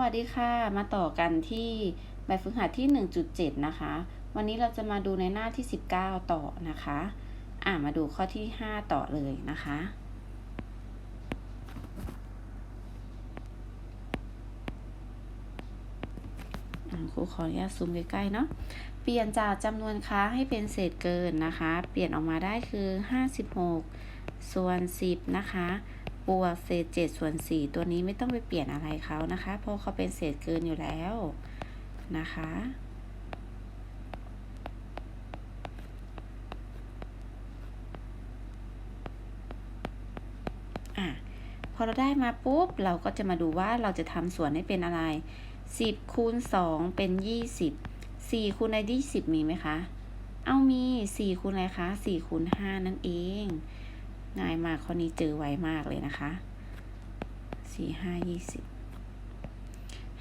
วัสดีค่ะ มาต่อกันที่แบบฝึกหัดที่ 1.7 นะคะ วันนี้เราจะมาดูในหน้าที่ 19 ต่อนะคะ อ่ามาดูข้อที่ 5 ต่อเลยนะคะอ่าครูขออนุญาตซูมใกล้ๆเนาะ เปลี่ยนจากจำนวนค้าให้เป็นเศษเกินนะคะ เปลี่ยนออกมาได้คือ 56 ส่วน 10 นะคะ บวกเศษ7ส่วน4ตัวนี้ไม่ต้องไปเปลี่ยนอะไรเขานะคะ เพราะเขาเป็นเศษเกินอยู่แล้วนะคะ อะ พอเราได้มาปุ๊บ เราก็จะมาดูว่าเราจะทำส่วนให้เป็นอะไร 10คูณ2เป็น 20 4คูณใน20 มีไหมคะ เอามี 4คูณอะไรคะ 4คูณ5นั่นเอง ง่ายมากข้อนี้เจอไวมากเลยนะคะสี่ห้ายี่สิบ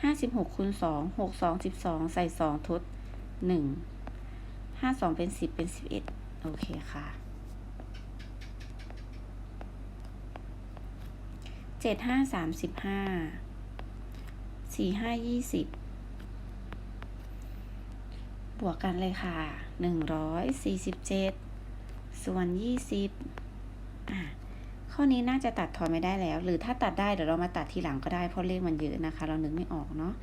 ห้าสิบหกคูณสองหกสองสิบสองใส่สองทดหนึ่งห้าสองเป็นสิบเป็นสิบเอ็ดโอเคค่ะเจ็ดห้าสามสิบห้าสี่ห้ายี่สิบบวกกันเลยค่ะหนึ่งร้อยสี่สิบเจ็ดส่วนยี่สิบ ข้อนี้น่าจะตัดทอนไม่ได้แล้ว หรือถ้าตัดได้เดี๋ยวเรามาตัดทีหลังก็ได้เพราะเลขมันเยอะนะคะ เรานึกไม่ออกเนาะ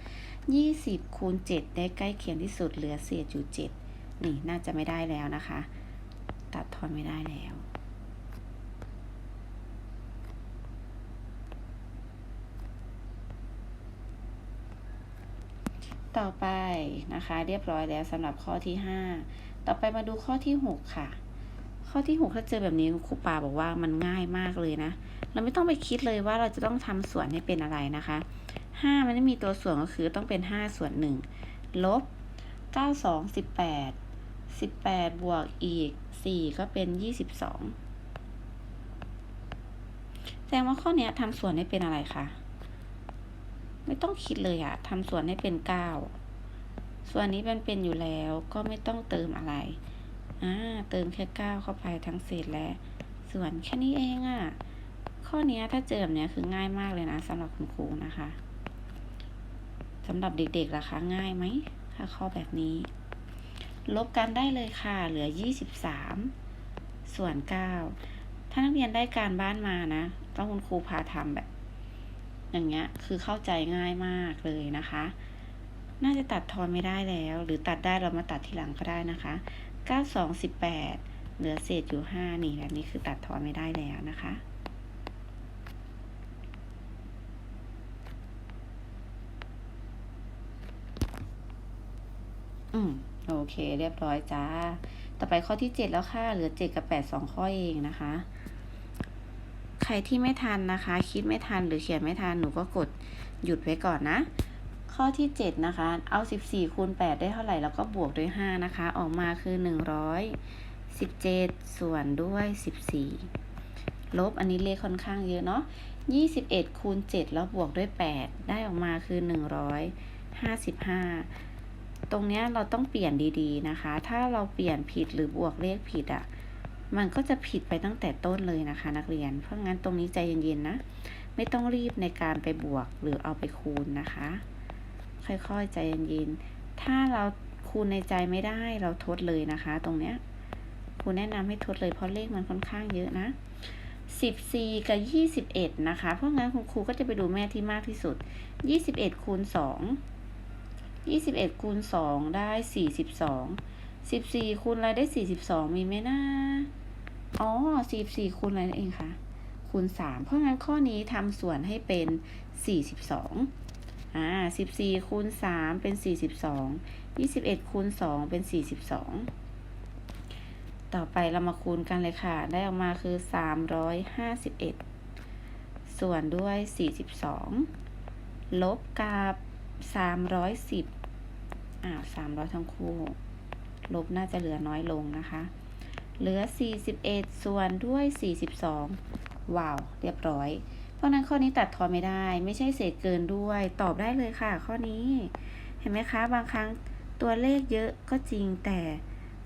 ยี่สิบคูณเจ็ดได้ใกล้เคียงที่สุดเหลือเศษอยู่เจ็ดนี่น่าจะไม่ได้แล้วนะคะ ตัดทอนไม่ได้แล้วต่อไปนะคะ เรียบร้อยแล้วสำหรับข้อที่ห้าต่อไปมาดูข้อที่หกค่ะ ข้อที่หกถ้าเจอแบบนี้ครูปาบอกว่ามันง่ายมากเลยนะ เราไม่ต้องไปคิดเลยว่าเราจะต้องทำส่วนให้เป็นอะไรนะคะห้ามันไม่มีตัวส่วนก็คือต้องเป็นห้าส่วนหนึ่งลบเก้าสองสิบแปดสิบแปดบวกอีกสี่ก็เป็นยี่สิบสองแสดงว่าข้อนี้ทำส่วนให้เป็นอะไรคะ ไม่ต้องคิดเลยอะทำส่วนให้เป็นเก้าส่วนนี้มันเป็นอยู่แล้วก็ไม่ต้องเติมอะไร อ่าเติมแค่เก้าเข้าไปทั้งเศษและส่วนแค่นี้เองอะ่ะ ข้อนี้ถ้าเจอแบบนี้คือง่ายมากเลยนะสำหรับคุณครูนะคะสำหรับเด็กๆล่ะคะ ง่ายไหมถ้าข้อแบบนี้ ลบกันได้เลยค่ะ เหลือยี่สิบสามส่วนเก้าถ้านักเรียนได้การบ้านมานะ ต้องคุณครูพาทำแบบ อย่างเงี้ย คือเข้าใจง่ายมากเลยนะคะ น่าจะตัดทอนไม่ได้แล้ว หรือตัดได้เรามาตัดทีหลังก็ได้นะคะ เก้าสองสิบแปดเหลือเศษอยู่ห้านี่แบบนี้คือตัดทอนไม่ได้แล้วนะคะ อืม โอเค เรียบร้อยจ้า ต่อไปข้อที่เจ็ดแล้วค่ะ เหลือเจกับแปดสองข้อเองนะคะ ใครที่ไม่ทันนะคะ คิดไม่ทันหรือเขียนไม่ทัน หนูก็กดหยุดไว้ก่อนนะ ข้อที่ 7 นะคะ เอา 14 คูณ 8 ได้เท่าไหร่ แล้วก็บวกด้วย 5 นะคะ ออกมาคือ 117 ส่วนด้วย 14 ลบอันนี้เลขค่อนข้างเยอะเนาะ 21 คูณ 7 แล้วบวกด้วย 8 ได้ออกมาคือ 155 ตรงนี้เราต้องเปลี่ยนดีๆนะคะ ถ้าเราเปลี่ยนผิดหรือบวกเลขผิดอะ่ะ มันก็จะผิดไปตั้งแต่ต้นเลยนะคะ นักเรียน เพราะงั้นตรงนี้ใจเย็นๆนะ ไม่ต้องรีบในการไปบวกหรือเอาไปคูณนะคะ ค่อยๆ ใจเย็นๆ ถ้าเราคูณในใจไม่ได้เราทดเลยนะคะ ตรงเนี้ยครูแนะนำให้ทดเลยเพราะเลขมันค่อนข้างเยอะนะสิบสี่กับยี่สิบเอ็ดนะคะ เพราะงั้นคุณครูก็จะไปดูแม่ที่มากที่สุดยี่สิบเอ็ดคูณสองยี่สิบเอ็ดคูณสองได้สี่สิบสองสิบสี่คูณอะไรได้สี่สิบสองมีไหมนะอ๋อสี่สี่คูณอะไรเองคะคูณสามเพราะงั้นข้อนี้ทำส่วนให้เป็นสี่สิบส อ่าสิบสี่คูณสามเป็นสี่สิบสองยี่สิบเอ็ดคูณสองเป็นสี่สิบสองต่อไปเรามาคูณกันเลยค่ะ ได้ออกมาคือสามร้อยห้าสิบเอ็ดส่วนด้วยสี่สิบสองลบกับสามร้อยสิบอ่าสามร้อยทั้งคู่ ลบน่าจะเหลือน้อยลงนะคะ เหลือสี่สิบเอ็ดส่วนด้วยสี่สิบสองว้าว เรียบร้อย เพราะนั้นข้อนี้ตัดทอนไม่ได้ ไม่ใช่เศษเกินด้วย ตอบได้เลยค่ะ ข้อนี้ เห็นไหมคะ บางครั้งตัวเลขเยอะก็จริงแต่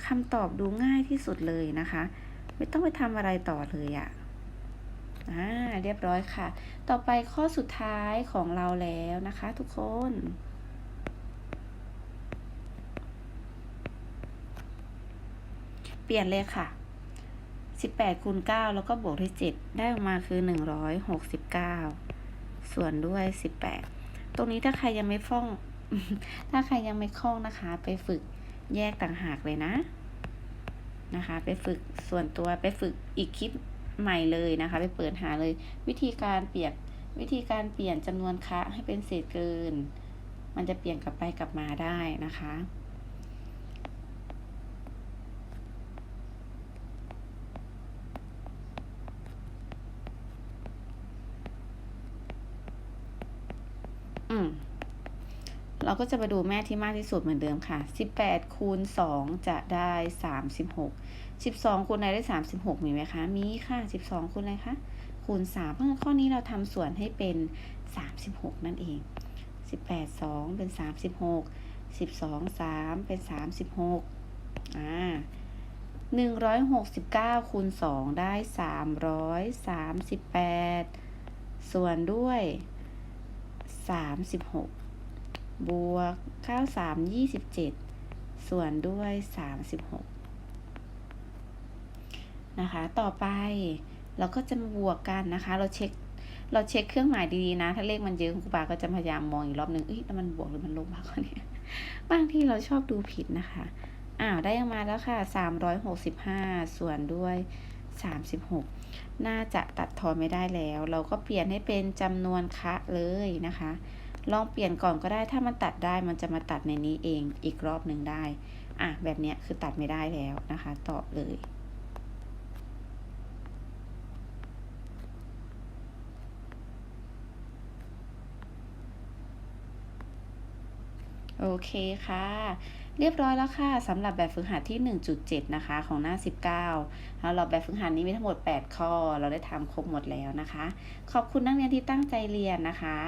คำตอบดูง่ายที่สุดเลยนะคะ ไม่ต้องไปทำอะไรต่อเลยอะอ่าเรียบร้อยค่ะ ต่อไปข้อสุดท้ายของเราแล้วนะคะทุกคน เปลี่ยนเลยค่ะ 18คูณ9แล้วก็บวกด้วย7ได้ออกมาคือ 169 ส่วนด้วย 18 ตรงนี้ถ้าใครยังไม่ฟ้อง ถ้าใครยังไม่คล่องนะคะ ไปฝึกแยกต่างหากเลยนะ นะคะ ไปฝึกส่วนตัวไปฝึกอีกคลิปใหม่เลยนะคะ ไปเปิดหาเลย วิธีการเปลี่ยนวิธีการเปลี่ยนจำนวนคะให้เป็นเศษเกิน มันจะเปลี่ยนกลับไปกลับมาได้นะคะ อืมเราก็จะมาดูแม่ที่มากที่สุดเหมือนเดิมค่ะ 18 คูณ 2 จะได้ 36 12 คูณอะไรได้ 36 มีไหมคะ มีค่ะ 12 คูณอะไรคะ คูณ3เพราะงั้นข้อนี้เราทำส่วนให้เป็น 36 นั่นเอง 18 2 เป็น 36 12 3 เป็น 36 อ่า169 คูณ 2 ได้ 338 ส่วนด้วย 36 บวก 9 3 27 ส่วนด้วย 36 นะคะ ต่อไปเราก็จะมาบวกกันนะคะ เราเช็ค เราเช็คเครื่องหมายดีๆนะ ถ้าเลขมันเยอะครูบาก็จะพยายามมองอีกรอบหนึ่งเอ้ยแล้วมันบวกหรือมันลบมากกว่านี้บางที่เราชอบดูผิดนะคะ อ้าว ได้ออกมาแล้วค่ะ 365 ส่วนด้วย 36 น่าจะตัดทอนไม่ได้แล้ว เราก็เปลี่ยนให้เป็นจำนวนคะเลยนะคะ ลองเปลี่ยนก่อนก็ได้ถ้ามันตัดได้มันจะมาตัดในนี้เองอีกรอบหนึ่งได้ อะแบบเนี้ยคือตัดไม่ได้แล้วนะคะตอบเลย โอเคค่ะ เรียบร้อยแล้วค่ะสำหรับแบบฝึกหัดที่ 1.7 นะคะ ของหน้า 19แล้วเราแบบฝึกหัดนี้มีทั้งหมด 8 ข้อ เราได้ทำครบหมดแล้วนะคะ ขอบคุณนักเรียนที่ตั้งใจเรียนนะคะ